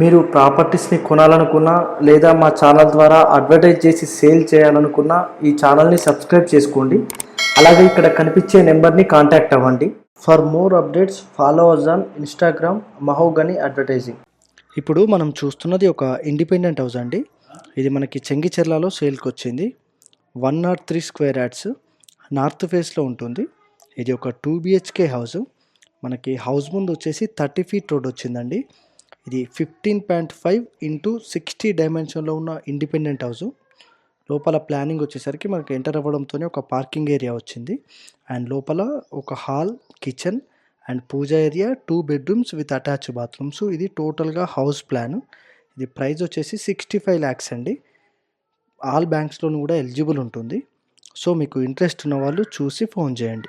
మీరు ప్రాపర్టీస్ని కొనాలనుకున్నా లేదా మా ఛానల్ ద్వారా అడ్వర్టైజ్ చేసి సేల్ చేయాలనుకున్నా ఈ ఛానల్ని సబ్స్క్రైబ్ చేసుకోండి. అలాగే ఇక్కడ కనిపించే నెంబర్ని కాంటాక్ట్ అవ్వండి. For more updates follow us on Instagram Mahogany advertising ఇప్పుడు మనం చూస్తున్నది ఒక ఇండిపెండెంట్ హౌస్ అండి. ఇది మనకి చెంగిచెర్లలో సేల్కి వచ్చింది. One nought three square yards north ఫేస్లో ఉంటుంది. ఇది ఒక టూ బిహెచ్కే హౌస్. మనకి హౌస్ ముందు వచ్చేసి థర్టీ ఫీట్ రోడ్ వచ్చిందండి. ఇది fifteen point five into sixty డైమెన్షన్లో ఉన్న ఇండిపెండెంట్ హౌస్ లోపల ప్లానింగ్ వచ్చేసరికి మనకు ఎంటర్ అవ్వడంతోనే ఒక పార్కింగ్ ఏరియా వచ్చింది. అండ్ లోపల ఒక hall kitchen and puja area two bedrooms with attach bathrooms ఇది టోటల్గా హౌస్ ప్లాన్ ఇది ప్రైస్ వచ్చేసి సిక్స్టీ ఫైవ్ ల్యాక్స్ అండి ఆల్ బ్యాంక్స్లోనూ కూడా ఎలిజిబుల్ ఉంటుంది. సో మీకు ఇంట్రెస్ట్ ఉన్న వాళ్ళు చూసి ఫోన్ చేయండి.